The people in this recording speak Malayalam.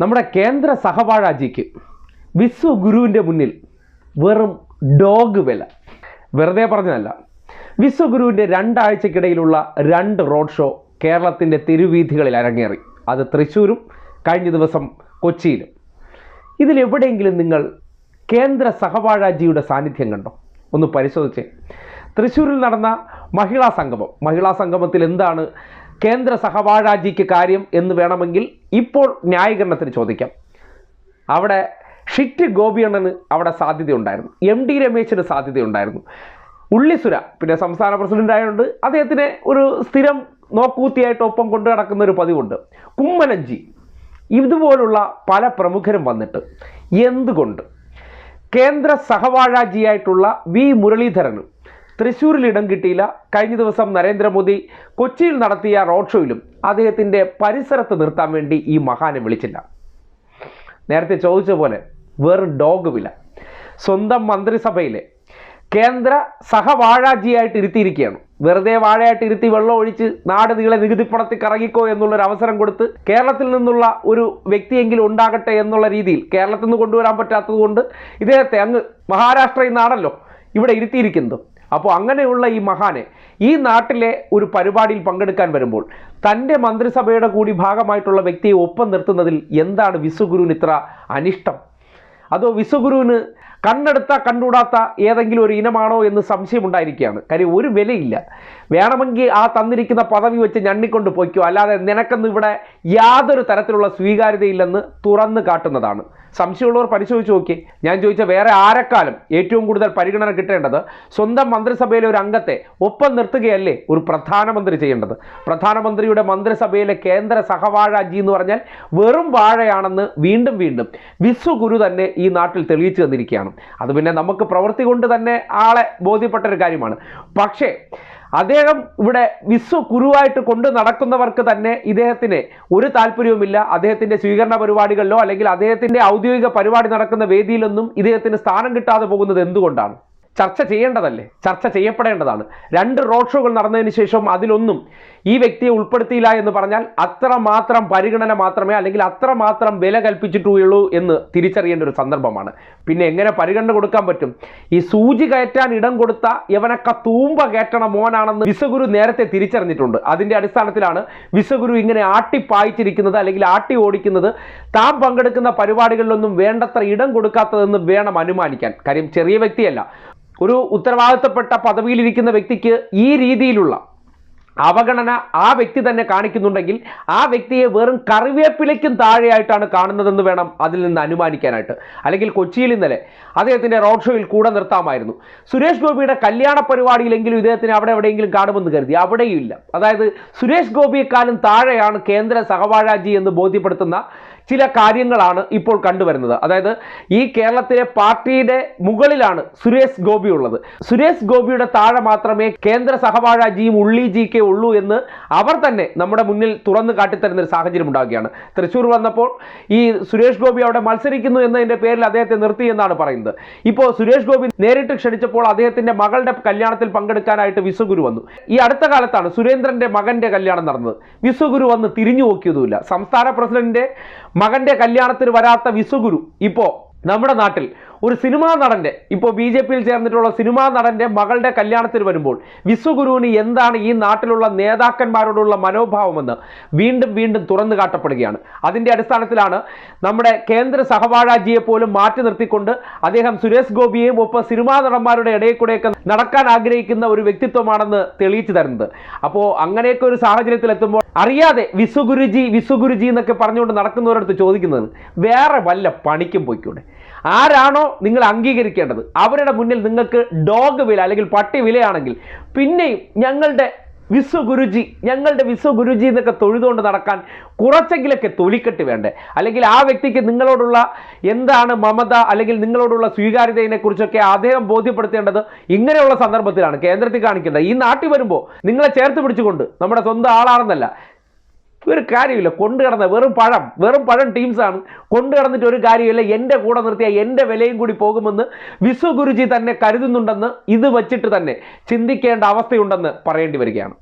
നമ്മുടെ കേന്ദ്ര സഹവാഴാജിക്ക് വിശ്വഗുരുവിന്റെ മുന്നിൽ വെറും ഡോഗ് വില. വെറുതെ പറഞ്ഞതല്ല. വിശ്വഗുരുവിന്റെ രണ്ടാഴ്ചക്കിടയിലുള്ള രണ്ട് റോഡ് ഷോ കേരളത്തിന്റെ തെരുവീഥികളിൽ അരങ്ങേറി. അത് തൃശ്ശൂരും കഴിഞ്ഞ ദിവസം കൊച്ചിയിലും. ഇതിലെവിടെയെങ്കിലും നിങ്ങൾ കേന്ദ്ര സഹവാഴാജിയുടെ സാന്നിധ്യം കണ്ടോ? ഒന്ന് പരിശോധിച്ചേ. തൃശ്ശൂരിൽ നടന്ന മഹിളാ സംഗമം. മഹിളാ സംഗമത്തിൽ എന്താണ് കേന്ദ്ര സഹവാഴാജിക്ക് കാര്യം എന്ന് വേണമെങ്കിൽ ഇപ്പോൾ ന്യായീകരണത്തിന് ചോദിക്കാം. അവിടെ ഷിറ്റ് ഗോപിയണ്ണന് അവിടെ സാധ്യതയുണ്ടായിരുന്നു. M D രമേശിന് സാധ്യതയുണ്ടായിരുന്നു. ഉള്ളിസുര പിന്നെ സംസ്ഥാന പ്രസിഡന്റ് ആയതുകൊണ്ട് അദ്ദേഹത്തിന് ഒരു സ്ഥിരം നോക്കൂത്തിയായിട്ട് ഒപ്പം കൊണ്ടു നടക്കുന്ന ഒരു പതിവുണ്ട്. കുമ്മനഞ്ചി ഇതുപോലുള്ള പല പ്രമുഖരും വന്നിട്ട് എന്തുകൊണ്ട്? കേന്ദ്ര സഹവാഴാജിയായിട്ടുള്ള വി മുരളീധരനും തൃശ്ശൂരിൽ ഇടം കിട്ടിയില്ല. കഴിഞ്ഞ ദിവസം നരേന്ദ്രമോദി കൊച്ചിയിൽ നടത്തിയ റോഡ് ഷോയിലും അദ്ദേഹത്തിന്റെ പരിസരത്ത് നിർത്താൻ വേണ്ടി ഈ മഹാനെ വിളിച്ചില്ല. നേരത്തെ ചോദിച്ച പോലെ വെറും ഡോഗ് വില. സ്വന്തം മന്ത്രിസഭയിലെ കേന്ദ്ര സഹവാഴാജിയായിട്ട് ഇരുത്തിയിരിക്കുകയാണ്. വെറുതെ വാഴയായിട്ട് ഇരുത്തി വെള്ളം ഒഴിച്ച് നാട് നീളെ നികുതിപ്പണത്തിൽ കറങ്ങിക്കോ എന്നുള്ളൊരു അവസരം കൊടുത്ത് കേരളത്തിൽ നിന്നുള്ള ഒരു വ്യക്തിയെങ്കിലും ഉണ്ടാകട്ടെ എന്നുള്ള രീതിയിൽ കേരളത്തിൽ നിന്ന് കൊണ്ടുവരാൻ പറ്റാത്തത് കൊണ്ട് ഇദ്ദേഹത്തെ അങ്ങ് മഹാരാഷ്ട്രയിൽ നിന്നാണല്ലോ ഇവിടെ ഇരുത്തിയിരിക്കുന്നത്. അപ്പോൾ അങ്ങനെയുള്ള ഈ മഹാനെ ഈ നാട്ടിലെ ഒരു പരിപാടിയിൽ പങ്കെടുക്കാൻ വരുമ്പോൾ തന്റെ മന്ത്രിസഭയുടെ കൂടി ഭാഗമായിട്ടുള്ള വ്യക്തിയെ ഒപ്പം നിർത്തുന്നതിൽ എന്താണ് വിശ്വഗുരുവിന് ഇത്ര അനിഷ്ടം? അതോ വിശ്വഗുരുവിന് കണ്ണെടുത്ത കണ്ടുകൂടാത്ത ഏതെങ്കിലും ഒരു ഇനമാണോ എന്ന് സംശയമുണ്ടായിരിക്കുകയാണ്. കാര്യം ഒരു വിലയില്ല. വേണമെങ്കിൽ ആ തന്നിരിക്കുന്ന പദവി വെച്ച് ഞണ്ണിക്കൊണ്ട് പൊയ്ക്കോ. അല്ലാതെ നിനക്കൊന്നും ഇവിടെ യാതൊരു തരത്തിലുള്ള സ്വീകാര്യതയില്ലെന്ന് തുറന്ന് കാട്ടുന്നതാണ്. സംശയമുള്ളവർ പരിശോധിച്ച് നോക്കി. ഞാൻ ചോദിച്ച വേറെ ആരെക്കാലം ഏറ്റവും കൂടുതൽ പരിഗണന കിട്ടേണ്ടത് സ്വന്തം മന്ത്രിസഭയിലെ ഒരു അംഗത്തെ ഒപ്പം നിർത്തുകയല്ലേ ഒരു പ്രധാനമന്ത്രി ചെയ്യേണ്ടത്? പ്രധാനമന്ത്രിയുടെ മന്ത്രിസഭയിലെ കേന്ദ്ര സഹവാഴാജി എന്ന് പറഞ്ഞാൽ വെറും വാഴയാണെന്ന് വീണ്ടും വീണ്ടും വിശ്വഗുരു തന്നെ ഈ നാട്ടിൽ തെളിയിച്ചു തന്നിരിക്കുകയാണ്. അത് പിന്നെ നമുക്ക് പ്രവൃത്തി കൊണ്ട് തന്നെ ആളെ ബോധ്യപ്പെട്ട ഒരു കാര്യമാണ്. പക്ഷേ അദ്ദേഹം ഇവിടെ വിശ്വ കുരുവായിട്ട് കൊണ്ട് നടക്കുന്നവർക്ക് തന്നെ ഇദ്ദേഹത്തിന് ഒരു താല്പര്യവുമില്ല. അദ്ദേഹത്തിന്റെ സ്വീകരണ പരിപാടികളിലോ അല്ലെങ്കിൽ അദ്ദേഹത്തിന്റെ ഔദ്യോഗിക പരിപാടി നടക്കുന്ന വേദിയിലൊന്നും ഇദ്ദേഹത്തിന് സ്ഥാനം കിട്ടാതെ പോകുന്നത് എന്തുകൊണ്ടാണ്? ചർച്ച ചെയ്യേണ്ടതല്ലേ? ചർച്ച ചെയ്യപ്പെടേണ്ടതാണ്. രണ്ട് റോഡ് ഷോകൾ നടന്നതിന് ശേഷം അതിലൊന്നും ഈ വ്യക്തിയെ ഉൾപ്പെടുത്തിയില്ല എന്ന് പറഞ്ഞാൽ അത്രമാത്രം പരിഗണന മാത്രമേ അല്ലെങ്കിൽ അത്രമാത്രം വില കൽപ്പിച്ചിട്ടുള്ളൂ എന്ന് തിരിച്ചറിയേണ്ട ഒരു സന്ദർഭമാണ്. പിന്നെ എങ്ങനെ പരിഗണന കൊടുക്കാൻ പറ്റും? ഈ സൂചി കയറ്റാൻ ഇടം കൊടുത്ത ഇവനൊക്കെ തൂമ്പ കയറ്റണ മോനാണെന്ന് വിശ്വഗുരു നേരത്തെ തിരിച്ചറിഞ്ഞിട്ടുണ്ട്. അതിന്റെ അടിസ്ഥാനത്തിലാണ് വിശ്വഗുരു ഇങ്ങനെ ആട്ടിപ്പായിച്ചിരിക്കുന്നത് അല്ലെങ്കിൽ ആട്ടി ഓടിക്കുന്നത്. താൻ പങ്കെടുക്കുന്ന പരിപാടികളിലൊന്നും വേണ്ടത്ര ഇടം കൊടുക്കാത്തതെന്ന് വേണം അനുമാനിക്കാൻ. കാര്യം ചെറിയ വ്യക്തിയല്ല. ഒരു ഉത്തരവാദിത്തപ്പെട്ട പദവിയിലിരിക്കുന്ന വ്യക്തിക്ക് ഈ രീതിയിലുള്ള അവഗണന ആ വ്യക്തി തന്നെ കാണിക്കുന്നുണ്ടെങ്കിൽ ആ വ്യക്തിയെ വെറും കറിവേപ്പിലയ്ക്കും താഴെയായിട്ടാണ് കാണുന്നതെന്ന് വേണം അതിൽ നിന്ന് അനുമാനിക്കാനായിട്ട്. അല്ലെങ്കിൽ കൊച്ചിയിൽ ഇന്നലെ അദ്ദേഹത്തിന്റെ റോഡ് ഷോയിൽ കൂടെ നിർത്താമായിരുന്നു. സുരേഷ് ഗോപിയുടെ കല്യാണ പരിപാടിയിലെങ്കിലും ഇദ്ദേഹത്തിന് അവിടെ എവിടെയെങ്കിലും കാണുമെന്ന് കരുതി. അവിടെയും ഇല്ല. അതായത് സുരേഷ് ഗോപിയെക്കാളും താഴെയാണ് കേന്ദ്ര സഹവാഴാജി എന്ന് ബോധ്യപ്പെടുത്തുന്ന ചില കാര്യങ്ങളാണ് ഇപ്പോൾ കണ്ടുവരുന്നത്. അതായത് ഈ കേരളത്തിലെ പാർട്ടിയുടെ മുകളിലാണ് സുരേഷ് ഗോപി ഉള്ളത്. സുരേഷ് ഗോപിയുടെ താഴെ മാത്രമേ കേന്ദ്ര സഹവാഴാജിയും ഉള്ളി ജി കെ ഉള്ളൂ എന്ന് അവർ തന്നെ നമ്മുടെ മുന്നിൽ തുറന്നു കാട്ടിത്തരുന്ന ഒരു സാഹചര്യം ഉണ്ടാവുകയാണ്. തൃശ്ശൂർ വന്നപ്പോൾ ഈ സുരേഷ് ഗോപി അവിടെ മത്സരിക്കുന്നു എന്നതിന്റെ പേരിൽ അദ്ദേഹത്തെ നിർത്തി എന്നാണ് പറയുന്നത്. ഇപ്പോൾ സുരേഷ് ഗോപി നേരിട്ട് ക്ഷണിച്ചപ്പോൾ അദ്ദേഹത്തിന്റെ മകളുടെ കല്യാണത്തിൽ പങ്കെടുക്കാനായിട്ട് വിശ്വഗുരു വന്നു. ഈ അടുത്ത കാലത്താണ് സുരേന്ദ്രന്റെ മകന്റെ കല്യാണം നടന്നത്. വിശ്വഗുരു വന്ന് തിരിഞ്ഞു നോക്കിയതുമില്ല. സംസ്ഥാന പ്രസിഡന്റിന്റെ മകന്റെ കല്യാണത്തിന് വരാത്ത വിസുഗുരു ഇപ്പോ നമ്മുടെ നാട്ടിൽ ഒരു സിനിമാ നടന്റെ ഇപ്പോൾ ബി ജെ പിയിൽ ചേർന്നിട്ടുള്ള സിനിമാ നടന്റെ മകളുടെ കല്യാണത്തിന് വരുമ്പോൾ വിശ്വഗുരുവിന് എന്താണ് ഈ നാട്ടിലുള്ള നേതാക്കന്മാരോടുള്ള മനോഭാവമെന്ന് വീണ്ടും വീണ്ടും തുറന്നു കാട്ടപ്പെടുകയാണ്. അതിന്റെ അടിസ്ഥാനത്തിലാണ് നമ്മുടെ കേന്ദ്ര സഹവാഴാജിയെ പോലും മാറ്റി നിർത്തിക്കൊണ്ട് അദ്ദേഹം സുരേഷ് ഗോപിയെയും ഒപ്പം സിനിമാ നടന്മാരുടെ ഇടയിൽ കൂടെയൊക്കെ നടക്കാൻ ആഗ്രഹിക്കുന്ന ഒരു വ്യക്തിത്വമാണെന്ന് തെളിയിച്ചു തരുന്നത്. അപ്പോൾ അങ്ങനെയൊക്കെ ഒരു സാഹചര്യത്തിൽ എത്തുമ്പോൾ അറിയാതെ വിശ്വഗുരുജി വിശ്വഗുരുജി എന്നൊക്കെ പറഞ്ഞുകൊണ്ട് നടക്കുന്നവരടുത്ത് ചോദിക്കുന്നത് വേറെ വല്ല പണിക്കും പോയിക്കൂടെ? ആരാണോ നിങ്ങൾ അംഗീകരിക്കേണ്ടത്? അവരുടെ മുന്നിൽ നിങ്ങൾക്ക് ഡോഗ് വില അല്ലെങ്കിൽ പട്ടി വിലയാണെങ്കിൽ പിന്നെയും ഞങ്ങളുടെ വിശ്വ ഗുരുജി ഞങ്ങളുടെ വിശ്വ ഗുരുജി എന്നൊക്കെ തൊഴുതുകൊണ്ട് നടക്കാൻ കുറച്ചെങ്കിലൊക്കെ തൊലിക്കെട്ട് വേണ്ടേ? അല്ലെങ്കിൽ ആ വ്യക്തിക്ക് നിങ്ങളോടുള്ള എന്താണ് മമത അല്ലെങ്കിൽ നിങ്ങളോടുള്ള സ്വീകാര്യതയെ കുറിച്ചൊക്കെ അദ്ദേഹം ബോധ്യപ്പെടുത്തേണ്ടത് ഇങ്ങനെയുള്ള സന്ദർഭത്തിലാണ് കേന്ദ്രത്തിൽ കാണിക്കേണ്ടത്. ഈ നാട്ടിൽ വരുമ്പോൾ നിങ്ങളെ ചേർത്ത് പിടിച്ചുകൊണ്ട് നമ്മുടെ സ്വന്തം ആളാണെന്നല്ല ഒരു കാര്യമില്ല. കൊണ്ടു കിടന്ന വെറും പഴം. വെറും പഴം ടീംസാണ് കൊണ്ടു കിടന്നിട്ട് ഒരു കാര്യമില്ല. എന്റെ കൂടെ നിർത്തിയാൽ എന്റെ വിലയും കൂടി പോകുമെന്ന് വിശ്വഗുരുജി തന്നെ കരുതുന്നുണ്ടെന്ന് ഇത് വച്ചിട്ട് തന്നെ ചിന്തിക്കേണ്ട അവസ്ഥയുണ്ടെന്ന് പറയേണ്ടി വരികയാണ്.